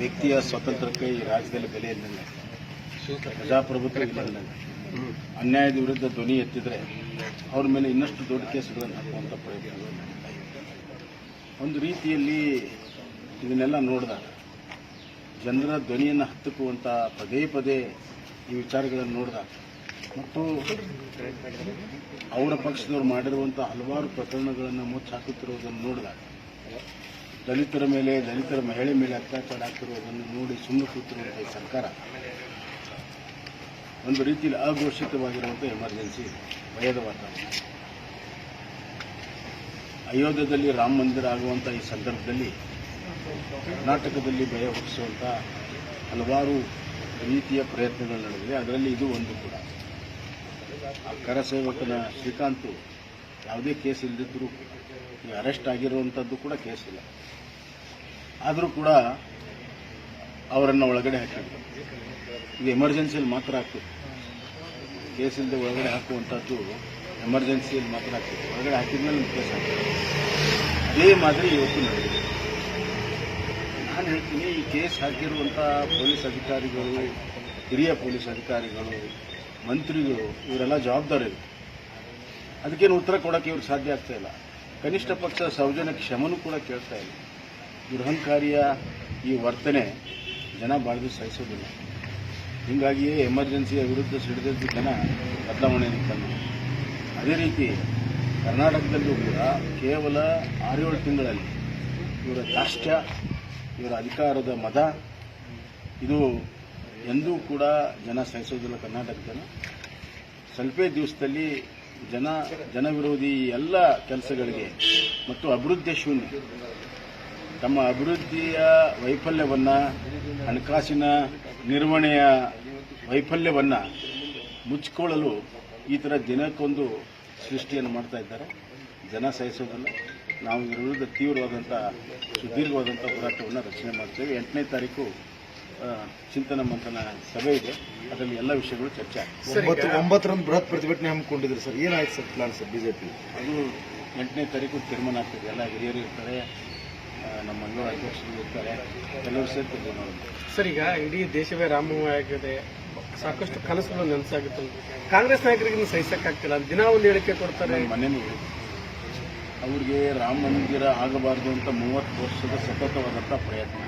ವ್ಯಕ್ತಿಯ ಸ್ವಾತಂತ್ರ್ಯಕ್ಕೆ ಈ ರಾಜ್ಯದಲ್ಲಿ ಬೆಲೆ ಇಲ್ಲದಂಗೆ ಪ್ರಜಾಪ್ರಭುತ್ವ ಇಲ್ಲದಂಗೆ ಅನ್ಯಾಯದ ವಿರುದ್ಧ ಧ್ವನಿ ಎತ್ತಿದ್ರೆ ಅವ್ರ ಮೇಲೆ ಇನ್ನಷ್ಟು ದೊಡ್ಡ ಕೇಸುಗಳನ್ನು ಹಾಕುವಂಥ ಇದೆ ಒಂದು ರೀತಿಯಲ್ಲಿ ಇದನ್ನೆಲ್ಲ ನೋಡಿದಾಗ ಜನರ ಧ್ವನಿಯನ್ನು ಹತ್ತುಕುವಂಥ ಪದೇ ಪದೇ ಈ ವಿಚಾರಗಳನ್ನು ನೋಡಿದಾಗ ಮತ್ತು ಅವರ ಪಕ್ಷದವರು ಮಾಡಿರುವಂಥ ಹಲವಾರು ಪ್ರಕರಣಗಳನ್ನು ಮುಚ್ಚಾಕುತ್ತಿರುವುದನ್ನು ನೋಡಿದಾಗ ದಲಿತರ ಮೇಲೆ, ದಲಿತರ ಮಹಿಳೆ ಮೇಲೆ ಅತ್ಯಾಚಾರ ಆಗ್ತಿರುವುದನ್ನು ನೋಡಿ ಸುಮ್ಮನೆ ಕೂತಿರುವಂಥ ಈ ಸರ್ಕಾರ ಒಂದು ರೀತಿಯಲ್ಲಿ ಅಘೋಷಿತವಾಗಿರುವಂಥ ಎಮರ್ಜೆನ್ಸಿ ಭಯದ ವಾತಾವರಣ. ಅಯೋಧ್ಯದಲ್ಲಿ ರಾಮ ಮಂದಿರ ಆಗುವಂತಹ ಈ ಸಂದರ್ಭದಲ್ಲಿ ಕರ್ನಾಟಕದಲ್ಲಿ ಭಯ ಹುಟ್ಟಿಸುವಂತಹ ಹಲವಾರು ರೀತಿಯ ಪ್ರಯತ್ನಗಳು ನಡೆದಿವೆ. ಅದರಲ್ಲಿ ಇದು ಒಂದು ಕೂಡ. ಆ ಕರಸೇವಕನ ಶ್ರೀಕಾಂತ್ ಯಾವುದೇ ಕೇಸ್ ಇಲ್ಲದಿದ್ದರೂ ಈಗ ಅರೆಸ್ಟ್ ಆಗಿರುವಂಥದ್ದು ಕೂಡ ಕೇಸ್ ಇಲ್ಲ. ಆದರೂ ಕೂಡ ಅವರನ್ನು ಒಳಗಡೆ ಹಾಕಿದ್ರು. ಇದು ಎಮರ್ಜೆನ್ಸಿಯಲ್ಲಿ ಮಾತ್ರ ಆಗ್ತಿತ್ತು ಕೇಸ್ ಇಲ್ಲದೆ ಒಳಗಡೆ ಹಾಕುವಂಥದ್ದು ಎಮರ್ಜೆನ್ಸಿಯಲ್ಲಿ ಮಾತ್ರ ಆಗ್ತಿತ್ತು ಒಳಗಡೆ ಹಾಕಿದ್ಮೇಲೆ ಕೇಸ್ ಹಾಕಿದ್ರು ಅದೇ ಮಾದರಿ ಇವತ್ತು ನಡೆದಿದೆ. ನಾನು ಹೇಳ್ತೀನಿ, ಈ ಕೇಸ್ ಹಾಕಿರುವಂಥ ಪೊಲೀಸ್ ಅಧಿಕಾರಿಗಳು, ಹಿರಿಯ ಪೊಲೀಸ್ ಅಧಿಕಾರಿಗಳು, ಮಂತ್ರಿಗಳು, ಇವರೆಲ್ಲ ಜವಾಬ್ದಾರಿಗಳು. ಅದಕ್ಕೇನು ಉತ್ತರ ಕೊಡೋಕ್ಕೆ ಇವ್ರಿಗೆ ಸಾಧ್ಯ ಆಗ್ತಾ ಇಲ್ಲ. ಕನಿಷ್ಠ ಪಕ್ಷ ಸೌಜನ್ಯ ಕ್ಷಮನು ಕೂಡ ಕೇಳ್ತಾ ಇಲ್ಲ. ದುರಹಂಕಾರಿಯ ಈ ವರ್ತನೆ ಜನ ಬಾಳ್ದು ಸಹಿಸೋದಿಲ್ಲ. ಹೀಗಾಗಿಯೇ ಎಮರ್ಜೆನ್ಸಿಯ ವಿರುದ್ಧ ಸಿಡಿದದ್ದು ಜನ ಬದಲಾವಣೆ ತಂದ ಅದೇ ರೀತಿ ಕರ್ನಾಟಕದಲ್ಲೂ ಕೂಡ ಕೇವಲ ಆರೇಳು ತಿಂಗಳಲ್ಲಿ ಇವರ ದಾಷ್ಟ್ಯ ಇವರ ಅಧಿಕಾರದ ಮದ, ಇದು ಎಂದೂ ಕೂಡ ಜನ ಸಹಿಸೋದಿಲ್ಲ ಕರ್ನಾಟಕದಲ್ಲಿ. ಸ್ವಲ್ಪೇ ದಿವಸದಲ್ಲಿ ಜನ, ಜನವಿರೋಧಿ ಎಲ್ಲ ಕೆಲಸಗಳಿಗೆ ಮತ್ತು ಅಭಿವೃದ್ಧಿ ಶೂನ್ಯ. ತಮ್ಮ ಅಭಿವೃದ್ಧಿಯ ವೈಫಲ್ಯವನ್ನು, ಹಣಕಾಸಿನ ನಿರ್ವಹಣೆಯ ವೈಫಲ್ಯವನ್ನು ಮುಚ್ಚಿಕೊಳ್ಳಲು ಈ ಥರ ದಿನಕ್ಕೊಂದು ಸೃಷ್ಟಿಯನ್ನು ಮಾಡ್ತಾ ಇದ್ದಾರೆ. ಜನ ಸಹಿಸೋದಲ್ಲ, ನಾವು ಇದರ ವಿರುದ್ಧ ತೀವ್ರವಾದಂಥ ಸುದೀರ್ಘವಾದಂಥ ಹೋರಾಟವನ್ನು ರಚನೆ ಮಾಡ್ತೇವೆ. ಎಂಟನೇ ತಾರೀಕು ಚಿಂತನ ಮಂಥನ ಸಭೆ ಇದೆ. ಅದರಲ್ಲಿ ಎಲ್ಲ ವಿಷಯಗಳು ಚರ್ಚೆ ಆಗ್ತದೆ. ಒಂಬತ್ತು ಒಂಬತ್ತರಂದು ಬೃಹತ್ ಪ್ರತಿಭಟನೆ ಹಮ್ಮಿಕೊಂಡಿದ್ರು ಸರ್. ಏನಾಯ್ತು ಸರ್ ಪ್ಲಾನ್ ಸರ್ ಬಿಜೆಪಿ? ಅದು ಎಂಟನೇ ತಾರೀಕು ತೀರ್ಮಾನ ಆಗ್ತದೆ. ಎಲ್ಲ ಹಿರಿಯರು ಇರ್ತಾರೆ ನಮ್ಮ ಮಂಗಳೂರು ಅಧ್ಯಕ್ಷರು ಇರ್ತಾರೆ ಎಲ್ಲರೂ ಸೇರಿ ತೀರ್ಮಾನ ಸರ್ ಈಗ ಇಡೀ ದೇಶವೇ ರಾಮಮಯವಾಗಿದೆ ಸಾಕಷ್ಟು ಕನಸುಗಳು ನೆನಸಾಗುತ್ತೆ ಕಾಂಗ್ರೆಸ್ ನಾಯಕರಿಗೆ ಸಹಿಸಕ್ಕಾಗ್ತಿಲ್ಲ. ದಿನ ಒಂದು ಹೇಳಿಕೆ ಕೊಡ್ತಾರೆ. ಮನೇನು ಮನೆಯೂ ಅವ್ರಿಗೆ ರಾಮ ಮಂದಿರ ಆಗಬಾರ್ದು ಅಂತ ಮೂವತ್ತು ವರ್ಷದ ಸತತವಾದಂಥ ಪ್ರಯತ್ನ.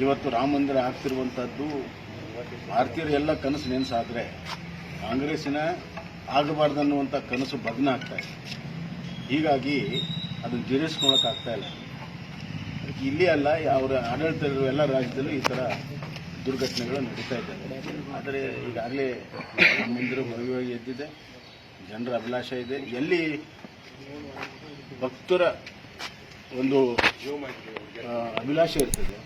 ಇವತ್ತು ರಾಮ ಮಂದಿರ ಆಗ್ತಿರುವಂಥದ್ದು ಭಾರತೀಯರ ಎಲ್ಲ ಕನಸು ನೆನೆಸಾದ್ರೆ ಕಾಂಗ್ರೆಸ್ಸಿನ ಆಗಬಾರ್ದು ಅನ್ನುವಂಥ ಕನಸು ಭಗ್ನ ಆಗ್ತಾ ಇದೆ. ಹೀಗಾಗಿ ಅದನ್ನು ಜೀರ್ಣಿಸ್ಕೊಳಕ್ ಆಗ್ತಾ ಇಲ್ಲ. ಇಲ್ಲಿ ಅಲ್ಲ, ಅವರ ಆಡಳಿತ ಎಲ್ಲ ರಾಜ್ಯದಲ್ಲೂ ಈ ಥರ ದುರ್ಘಟನೆಗಳು ನಡೀತಾ ಇದ್ದಾವೆ ಆದರೆ ಈಗಾಗಲೇ ಮಂದಿರ ಭವ್ಯವಾಗಿ ಎದ್ದಿದೆ, ಜನರ ಅಭಿಲಾಷ ಇದೆ. ಎಲ್ಲಿ ಭಕ್ತರ ಒಂದು ಅಭಿಲಾಷೆ ಇರ್ತದೆ.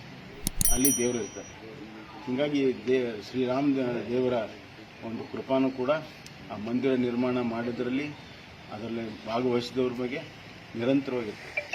ಅಲ್ಲಿ ದೇವರು ಇರ್ತಾರೆ. ಹೀಗಾಗಿ ದೇ, ಶ್ರೀರಾಮ ದೇವರ ಒಂದು ಕೃಪಾನು ಕೂಡ ಆ ಮಂದಿರ ನಿರ್ಮಾಣ ಮಾಡಿದ್ರಲ್ಲಿ ಅದರಲ್ಲಿ ಭಾಗವಹಿಸಿದವ್ರ ಬಗ್ಗೆ ನಿರಂತರವಾಗಿರ್ತದೆ